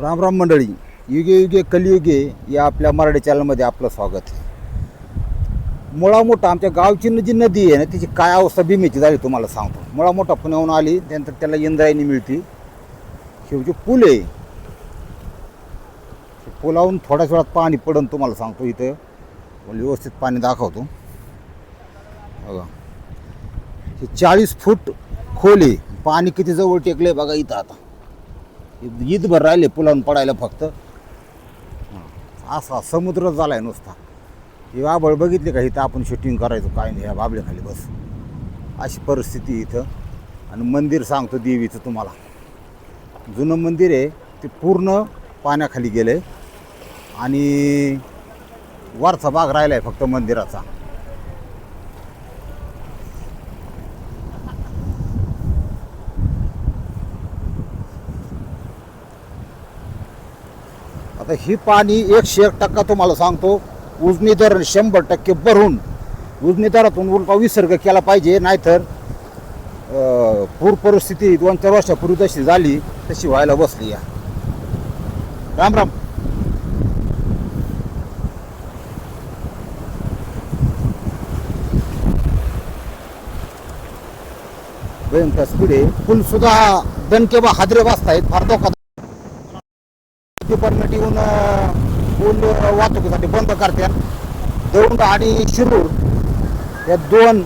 राम राम मंडळी युगे युगे कलियुगे या आपल्या मराठी चॅनलमध्ये आपलं स्वागत आहे. मुळा मोठा आमच्या गावची न- जी नदी आहे ना तिची काय अवस्था भीमेची झाली तुम्हाला सांगतो. मुळा मोठा पुण्याहून आली त्यानंतर त्याला इंद्रायणी मिळते. शेवटी पूल आहे ते पुलावून थोड्याच वेळात पाणी पडन तुम्हाला सांगतो इथं. व्यवस्थित पाणी दाखवतो. बघा. हे चाळीस फूट खोल आहे. पाणी किती जवळ टेकले बघा इथं आता. ईदभर राहिले पुलावून पडायला फक्त. असा समुद्र आहे नुसता. ही आबळ बघितली का इथं आपण शूटिंग करायचो काय नाही ह्या बाबळ्याखाली बस. अशी परिस्थिती इथं. आणि मंदिर सांगतो देवीचं तुम्हाला. जुनं मंदिर आहे ते पूर्ण पाण्याखाली गेलं आहे आणि वरचा भाग राहिला आहे फक्त मंदिराचा. आता ही पाणी एकशे एक टक्का तुम्हाला सांगतो उजनी धरण शंभर टक्के भरून उजनी धरातून उलटा विसर्ग केला पाहिजे नाहीतर पूर परिस्थिती दोन चार वर्षापूर्वी जशी झाली तशी व्हायला बसली या. राम राम. भयंकर स्पीड आहे. सुद्धा दणके बा हादरे वाजतायत फार धोका डिपार्टमेंट येऊन पूल वाहतुकीसाठी बंद करतात दौंड आणि शिरूर या दोन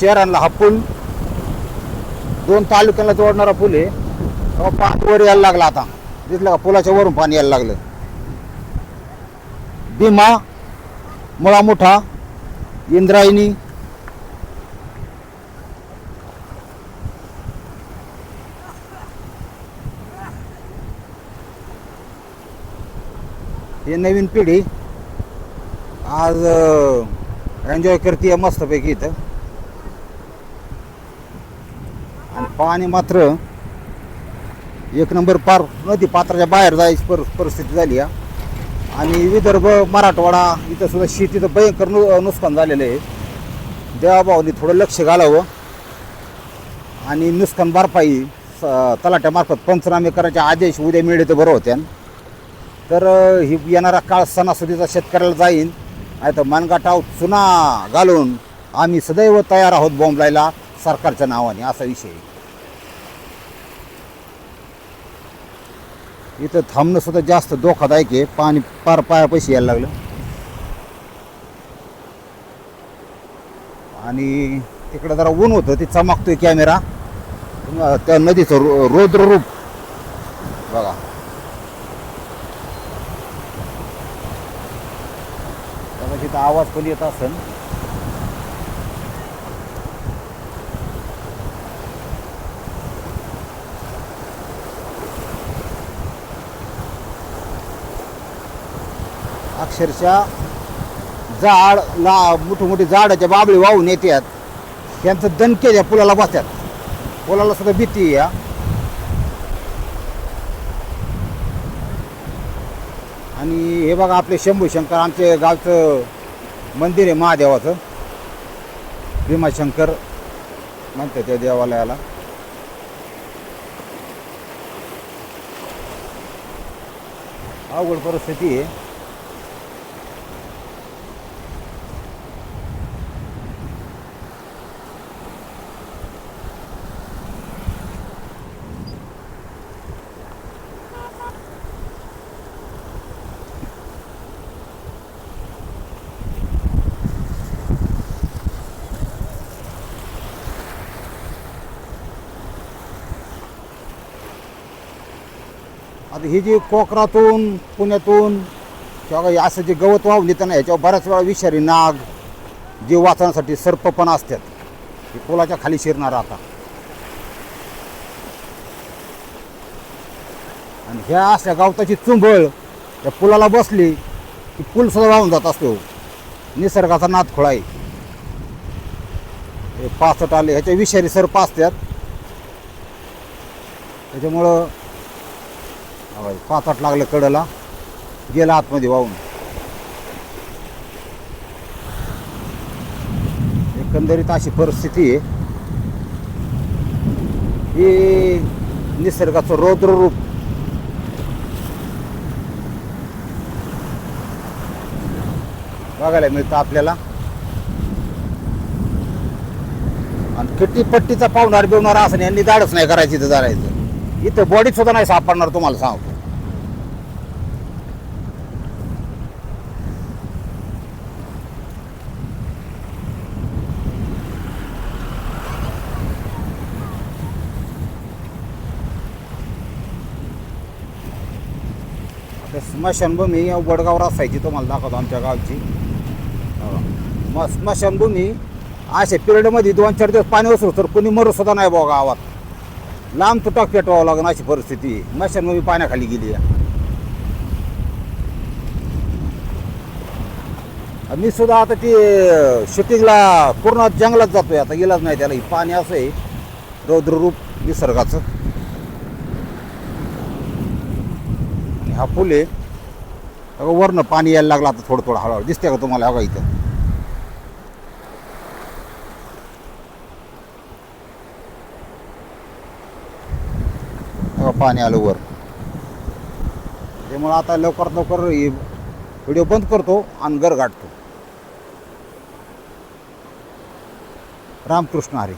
शहरांना हा पूल दोन तालुक्यांना जोडणारा पूल आहे. तेव्हा पाणी वर यायला लागला आता. दिसलं का पुलाच्या वरून पाणी यायला लागलं. भीमा मुळा मोठा इंद्रायणी हे नवीन पिढी आज एन्जॉय करते मस्तपैकी इथं. आणि पाणी मात्र एक नंबर पार नदी पात्राच्या बाहेर जायची पर परिस्थिती झाली आहे आणि विदर्भ मराठवाडा इथं सुद्धा शेतीचं भयंकर नु नुकसान झालेलं आहे. देवाभावनी थोडं लक्ष घालावं. आणि नुकसान भरपाई स- तलाट्यामार्फत पंचनामे करायचे आदेश उद्या मिळले तर बरं होत्या तर ही येणारा काळ सणासुदीचा शेतकऱ्याला जाईन. नाही तर मनगाटाव चुना घालून आम्ही सदैव तयार आहोत बॉम्बलायला सरकारच्या नावाने. असा विषय इथं थांबणं सुद्धा जास्त धोकादायक आहे. पाणी पार पायापाशी यायला लागलं. आणि तिकडं जरा ऊन होतं ते चमकतोय कॅमेरा त्या नदीचं रो रौद्र रूप म्हणजे तिथं आवाज पण येत असेल अक्षरशः जाड ला मोठी मोठी झाडाच्या बाबळी वाहून येतात त्यांचं दणके त्या पुलाला बसतात. पुलाला सुद्धा भीती आहे या आणि हे बघा आपले शंभू शंकर आमचे गावचं मंदिर आहे महादेवाचं. भीमाशंकर म्हणते त्या देवालयाला. अवघड परिस्थिती आहे. आता ही जी कोकरातून पुण्यातून किंवा हे असं जे गवत वाहून येतं ह्याच्यावर बऱ्याच वेळा विषारी नाग जीव वाचण्यासाठी सर्प पण असतात. हे पुलाच्या खाली शिरणार आता. आणि ह्या अशा गावताची चुंबळ त्या पुलाला बसली की पूल सुद्धा वाहून जात असतो. निसर्गाचा नाद आहे. हे पाचट आले ह्याच्या विषारी सर्प असतात. त्याच्यामुळं पाच आठ लागलं कडला. गेला आतमध्ये वाहून. एकंदरीत अशी परिस्थिती आहे. हे निसर्गाचं रौद्र रूप बघायला मिळतं आपल्याला. आणि किती पट्टीचा पाहुणार बिवणार असं यांनी दाडच नाही करायची तर जायचं इथं बॉडीत सुद्धा नाही सापडणार तुम्हाला सांगतो. स्मशानभूमी वडगावर असायची तुम्हाला दाखवतो आमच्या गावची. हो. मग स्मशानभूमी अशा पिरियडमध्ये दोन चार दिवस पाणी वसरू तर कोणी मरू सुद्धा नाही बघा गावात. लांब तुटाक पेटवावं लागेल अशी परिस्थिती. आहे. मी पाण्याखाली गेली आहे. मी सुद्धा आता ती शूटिंगला पूर्ण जंगलात जातोय. आता गेलाच नाही त्याला. पाणी असं आहे रौद्ररूप निसर्गाचं. हा पूल आहे. अगं वरनं पाणी यायला लागलं आता थोडं थोडं हळूहळू. दिसते का तुम्हाला? हवा इथं. पाणी आलं वर. त्यामुळं आता लवकरात लवकर व्हिडिओ बंद करतो आणि घर गाठतो. रामकृष्ण हरी.